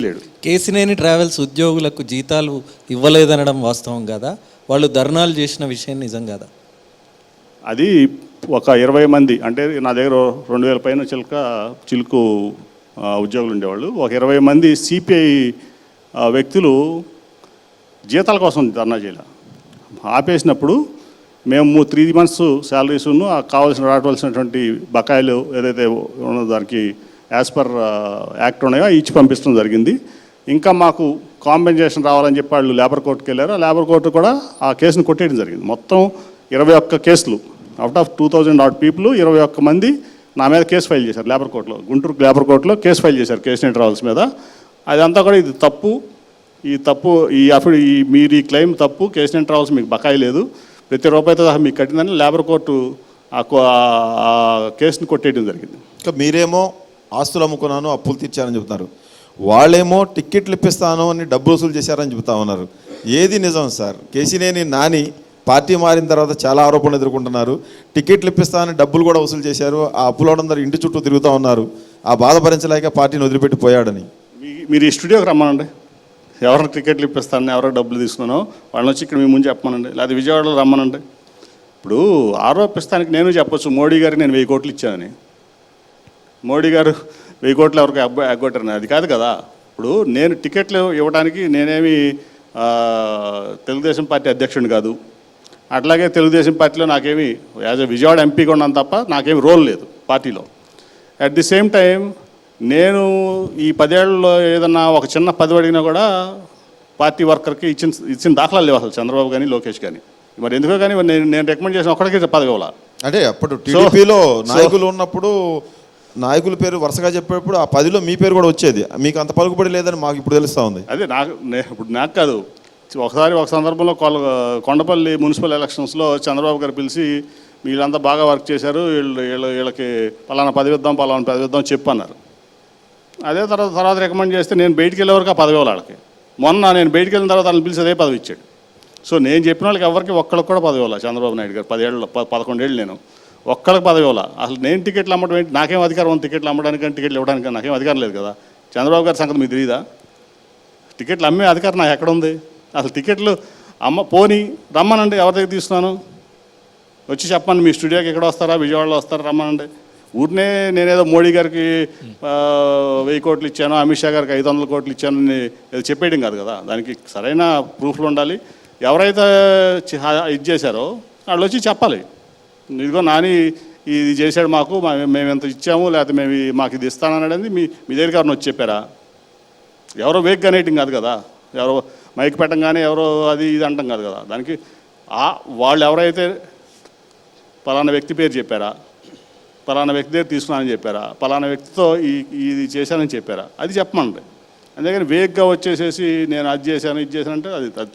లేడు కేసినేని ట్రావెల్స్ ఉద్యోగులకు జీతాలు ఇవ్వలేదనడం వాస్తవం కదా? వాళ్ళు ధర్నాలు చేసిన విషయం నిజం కదా? అది ఒక ఇరవై మంది అంటే నా దగ్గర రెండు వేల పైన చిలుక చిలుకు ఉద్యోగులు ఉండేవాళ్ళు. ఒక ఇరవై మంది సిపిఐ వ్యక్తులు జీతాల కోసం ధర్నా చేయాలి. ఆపేసినప్పుడు మేము త్రీ మంత్స్ శాలరీస్ కావాల్సిన రావలసినటువంటి బకాయిలు ఏదైతే ఉన్నదో దానికి యాజ్ పర్ యాక్ట్ ఉన్నాయో ఇచ్చి పంపించడం జరిగింది. ఇంకా మాకు కాంపెన్సేషన్ రావాలని చెప్పి వాళ్ళు లేబర్ కోర్టుకి వెళ్ళారు. ఆ లేబర్ కోర్టు కూడా ఆ కేసును కొట్టేయడం జరిగింది. మొత్తం ఇరవై ఒక్క కేసులు out of two thousand odd people ఇరవై ఒక్క మంది నా మీద కేసు ఫైల్ చేశారు లేబర్ కోర్టులో గుంటూరు లేబర్ కోర్టులో కేసు ఫైల్ చేశారు కేసు ట్రావెల్స్ మీద. అదంతా కూడా ఇది తప్పు. ఈ తప్పు ఈ అఫిడ్ ఈ మీరు ఈ క్లెయిమ్ తప్పు కేసు ట్రావెల్స్ మీకు బకాయి లేదు. ప్రతి రూపాయితో సహా మీకు కట్టిందని లేబర్ కోర్టు ఆ కేసును కేసుని కొట్టేయడం జరిగింది. ఇంకా మీరేమో ఆస్తులు అమ్ముకున్నాను అప్పులు తీర్చారని చెబుతున్నారు వాళ్ళేమో టిక్కెట్లు ఇప్పిస్తాను అని డబ్బు వసూలు చేశారని చెబుతా ఉన్నారు. ఏది నిజం సార్? కేసీనేని నాని పార్టీ మారిన తర్వాత చాలా ఆరోపణలు ఎదుర్కొంటున్నారు. టికెట్లు ఇప్పిస్తానని డబ్బులు కూడా వసూలు చేశారు. ఆ అప్పులోడందరూ ఇంటి చుట్టూ తిరుగుతూ ఉన్నారు. ఆ బాధ భరించలేక పార్టీని వదిలిపెట్టి పోయాడని. మీరు ఈ స్టూడియోకి రమ్మనండి. ఎవరిని టికెట్లు ఇప్పిస్తానని ఎవరో డబ్బులు తీసుకున్నానో వాళ్ళని వచ్చి ఇక్కడ మీ ముందు చెప్పమనండి. లేదా విజయవాడలో రమ్మనండి. ఇప్పుడు ఆరోపిస్తానికి నేను చెప్పొచ్చు. మోడీ గారికి నేను వెయ్యి కోట్లు ఇచ్చానని. మోడీ గారు వెయ్యి కోట్లు ఎవరికి అబ్బాయి ఎగ్గొట్టారని. అది కాదు కదా. ఇప్పుడు నేను టికెట్లు ఇవ్వడానికి నేనేమి తెలుగుదేశం పార్టీ అధ్యక్షుడిని కాదు. అట్లాగే తెలుగుదేశం పార్టీలో నాకేమి యాజ్ ఎ విజయవాడ ఎంపీగా ఉన్నాను తప్ప నాకేమి రోల్ లేదు పార్టీలో. అట్ ది సేమ్ టైం నేను ఈ పదేళ్ళలో ఏదన్నా ఒక చిన్న పదవి అడిగినా కూడా పార్టీ వర్కర్కి ఇచ్చిన ఇచ్చిన దాఖలాలు లేవు అసలు. చంద్రబాబు కానీ లోకేష్ కానీ మరి ఎందుకో కానీ నేను నేను రికమెండ్ చేసిన ఒక్కడికే పదవి ఇవ్వాలా? అంటే అప్పుడు టీడీపీలో నాయకులు ఉన్నప్పుడు నాయకుల పేరు వరుసగా చెప్పేటప్పుడు ఆ పదిలో మీ పేరు కూడా వచ్చేది. మీకు అంత పలుకుబడి లేదని మాకు ఇప్పుడు తెలుస్తూ ఉంది. అదే నాకు నే- ఇప్పుడు నాకు కాదు. ఒకసారి ఒక సందర్భంలో కొల కొండపల్లి మున్సిపల్ ఎలక్షన్స్లో చంద్రబాబు గారు పిలిచి వీళ్ళంతా బాగా వర్క్ చేశారు వీళ్ళు వీళ్ళు వీళ్ళకి పలానా పదవి ఇద్దాం పలానా పదవి ఇద్దాం చెప్పు అన్నారు అదే తర్వాత తర్వాత రికమెండ్ చేస్తే నేను బయటికి వెళ్ళే వరకు ఆ పదవి ఇవ్వాలి వాళ్ళకి మొన్న నేను బయటికి వెళ్ళిన తర్వాత వాళ్ళని పిలిచి అదే పదవి ఇచ్చాడు. సో నేను చెప్పిన వాళ్ళకి ఎవరికి ఒక్కళ్ళకి కూడా పదవి ఇవ్వాలి చంద్రబాబు నాయుడు గారు? పదేళ్ళు ప- పదకొండేళ్ళు నేను. ఒక్కళ్ళకి పదవి అసలు నేను టికెట్లు అమ్మడం ఏంటి? నాకేం అధికారం? ఉంది టికెట్లు అమ్మడానికి కానీ టికెట్లు ఇవ్వడానికి కానీ నాకేం అధికారం లేదు కదా. చంద్రబాబు గారి సంగతి మీకు తెలియదా టికెట్లు అమ్మే అధికారం నాకు ఎక్కడ ఉంది? అసలు టికెట్లు అమ్మ పోని రమ్మనండి ఎవరి దగ్గర తీసుకున్నాను? వచ్చి చెప్పండి మీ స్టూడియోకి ఎక్కడ వస్తారా? విజయవాడలో వస్తారా? రమ్మనండి. ఊరినే నేనేదో మోడీ గారికి వెయ్యి కోట్లు ఇచ్చాను అమిత్ షా గారికి ఐదు వందల కోట్లు ఇచ్చాను అని ఏదో చెప్పేయడం కాదు కదా. దానికి సరైన ప్రూఫ్లు ఉండాలి. ఎవరైతే ఇది చేశారో వాళ్ళు వచ్చి చెప్పాలి. ఇదిగో నాని ఇది చేశాడు మాకు మేము ఎంత ఇచ్చాము లేకపోతే మేము మాకు ఇది ఇస్తాననేది మీ మీ దగ్గర ఎవరిని వచ్చి చెప్పారా? ఎవరో వేగ్ అనేయటం కాదు కదా. ఎవరో మైక్ పెట్టంగానే ఎవరో అది ఇది అంటాం కాదు కదా. దానికి ఆ వాళ్ళు ఎవరైతే పలానా వ్యక్తి పేరు చెప్పారా? పలానా వ్యక్తి దగ్గర తీసుకున్నానని చెప్పారా? పలానా వ్యక్తితో ఈ ఇది చేశానని చెప్పారా? అది చెప్పమండి. అంతేగాని వేగ్గా వచ్చేసేసి నేను అది చేశాను ఇది చేశాను అంటే అది